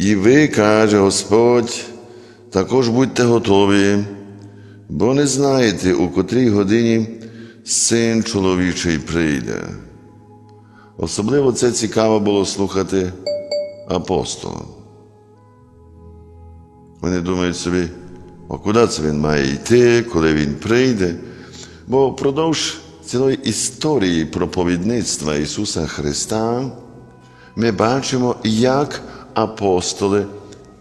І ви, каже Господь, також будьте готові, бо не знаєте, у котрій годині син чоловічий прийде. Особливо це цікаво було слухати апостолам. Вони думають собі, а куди це він має йти, коли він прийде? Бо впродовж цілої історії проповідництва Ісуса Христа ми бачимо, як апостоли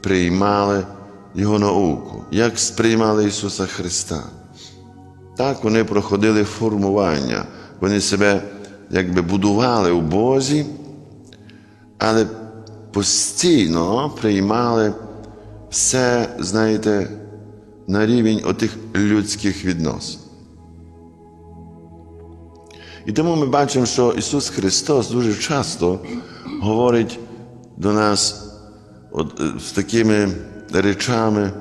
приймали Його науку, як сприймали Ісуса Христа. Так вони проходили формування, вони себе якби будували у Бозі, але постійно приймали все, знаєте, на рівень отих людських відносин. І тому ми бачимо, що Ісус Христос дуже часто говорить до нас от, е, з такими речами,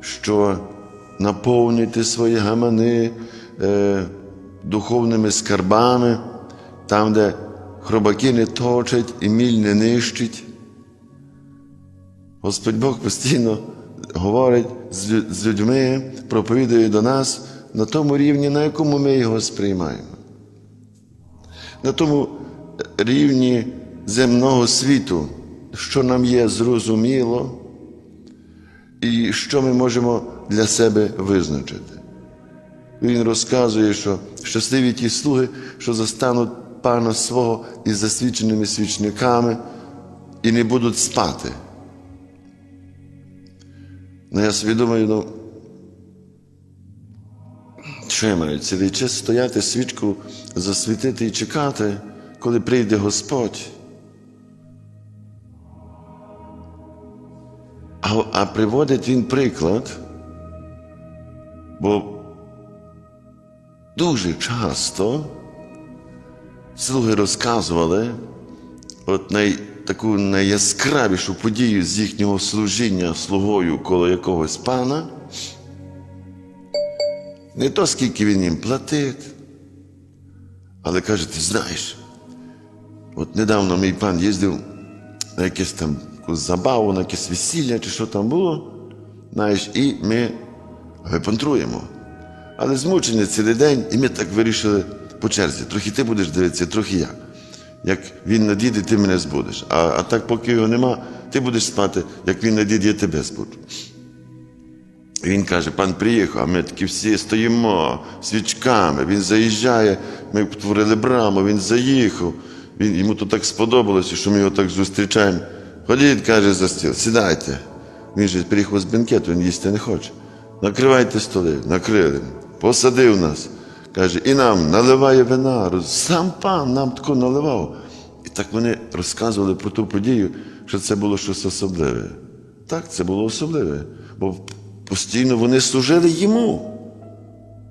що наповнюйте свої гамани е, духовними скарбами, там, де хробаки не точать і міль не нищить. Господь Бог постійно говорить з людьми, проповідує до нас на тому рівні, на якому ми його сприймаємо. На тому рівні земного світу, що нам є зрозуміло, і що ми можемо для себе визначити. Він розказує, що щасливі ті слуги, що застануть пана свого із засвідченими свічниками і не будуть спати. Ну, я собі думаю, ну, що я маю цілий час стояти, свічку засвітити і чекати, коли прийде Господь. А, а приводить він приклад, бо дуже часто слуги розказували от най, таку найяскравішу подію з їхнього служіння слугою коло якогось пана. Не то, скільки він їм платить, але каже, ти знаєш, от недавно мій пан їздив на якесь там таку забаву, на якесь весілля чи що там було, знаєш, і ми випантруємо. Але змучені цілий день, і ми так вирішили по черзі. Трохи ти будеш дивитися, трохи я. Як він надійде, ти мене збудеш. А, а так, поки його нема, ти будеш спати, як він надійде, я тебе збуджу. Він каже, пан приїхав, а ми такі всі стоїмо свічками. Він заїжджає, ми творили браму, він заїхав. Він, йому то так сподобалося, що ми його так зустрічаємо. Ходіть, каже, за стіл, сідайте. Він же приїхав з бенкету, він їсти не хоче. Накривайте столи, накрили, посадив нас. Каже, і нам наливає вина. Сам пан нам тако наливав. І так вони розказували про ту подію, що це було щось особливе. Так, це було особливе, бо постійно вони служили йому.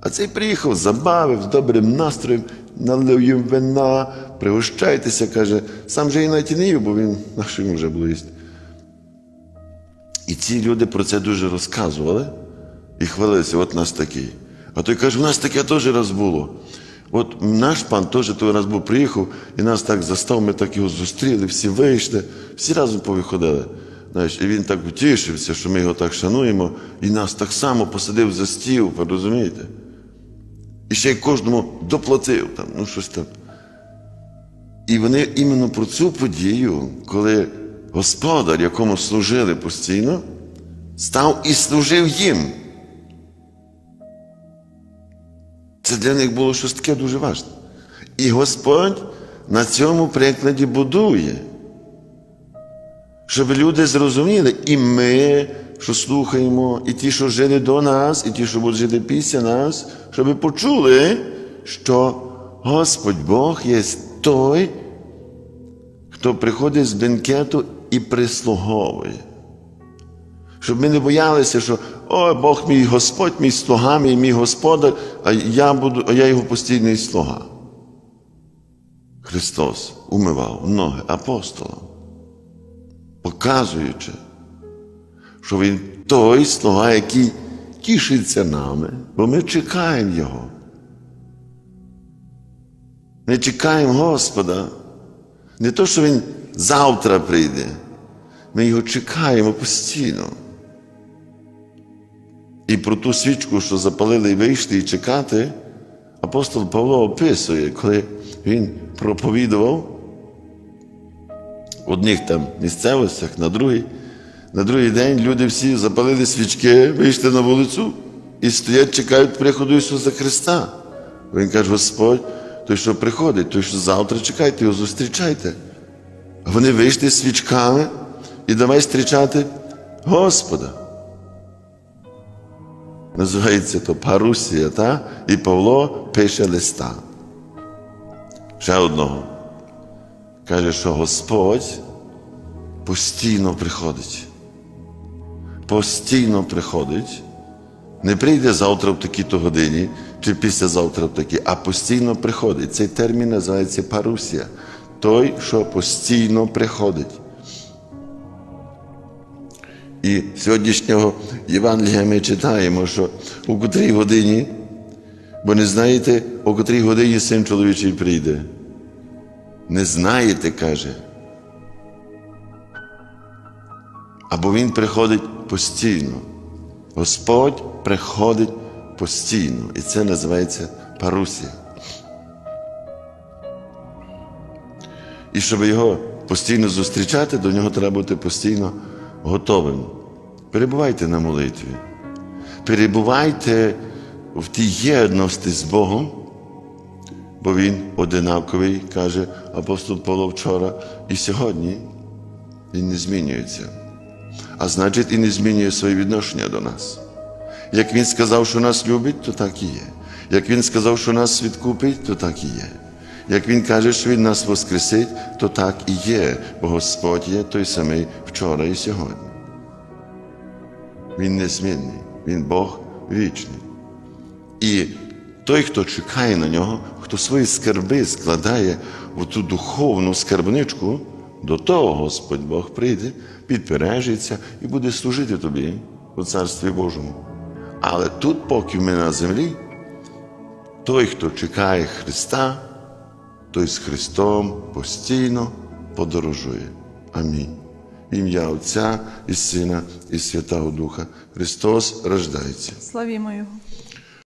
А цей приїхав, забавив з добрим настроєм, налив їм вина, пригощайтеся, каже, сам же і навіть не їв, бо він на що вже їсти. І ці люди про це дуже розказували і хвалилися, от нас такий. А той каже, у нас таке теж раз було. От наш пан теж той раз був, приїхав і нас так застав, ми так його зустріли, всі вийшли, всі разом повиходили. Знаєш, і він так утішився, що ми його так шануємо, і нас так само посадив за стіл, ви розумієте? І ще й кожному доплатив там, ну щось там. І вони іменно про цю подію, коли господар, якому служили постійно, став і служив їм. Це для них було щось таке дуже важливе. І Господь на цьому прикладі будує, щоб люди зрозуміли, і ми, що слухаємо, і ті, що жили до нас, і ті, що будуть жити після нас, щоб почули, що Господь Бог є той, хто приходить з бенкету і прислуговує. Щоб ми не боялися, що о, Бог мій Господь, мій слуга, мій, мій господар, а я буду, а я його постійний слуга. Христос умивав ноги апостолам, показуючи, що Він той слуга, який тішиться нами, бо ми чекаємо Його. Ми чекаємо Господа. Не то, що Він завтра прийде, ми його чекаємо постійно. І про ту свічку, що запалили і вийшли і чекати, апостол Павло описує, коли він проповідував в одних там місцевостях, на другий. На другий день люди всі запалили свічки, вийшли на вулицю і стоять, чекають приходу Ісуса Христа. Він каже: Господь, той, що приходить, той, що завтра чекайте, його зустрічайте. Вони вийшли з свічками і давай зустрічати Господа. Називається то Парусія, та? і Павло пише листа. Ще одного. Каже, що Господь постійно приходить. Постійно приходить. Не прийде завтра в такій-то годині, чи післязавтра в такій, а постійно приходить. Цей термін називається парусія. Той, що постійно приходить. І сьогоднішнього Євангелія ми читаємо, що у котрій годині, бо не знаєте, у котрій годині син чоловічий прийде. Не знаєте, каже. Або він приходить постійно. Господь приходить постійно. І це називається парусія. І щоб його постійно зустрічати, до нього треба бути постійно готовим. Перебувайте на молитві. Перебувайте в тій єдності з Богом, бо Він одинаковий, каже апостол Павло вчора, і сьогодні Він не змінюється. А значить, і не змінює своє відношення до нас. Як Він сказав, що нас любить, то так і є. Як Він сказав, що нас відкупить, то так і є. Як Він каже, що Він нас воскресить, то так і є, бо Господь є той самий вчора і сьогодні. Він незмінний, Він Бог вічний. І той, хто чекає на нього, хто свої скарби складає в ту духовну скарбничку, до того Господь Бог прийде, підпережиться і буде служити тобі у Царстві Божому. Але тут, поки ми на землі, той, хто чекає Христа, той з Христом постійно подорожує. Амінь. Ім'я Отця і Сина, і Святого Духа. Христос рождається. Славімо Його.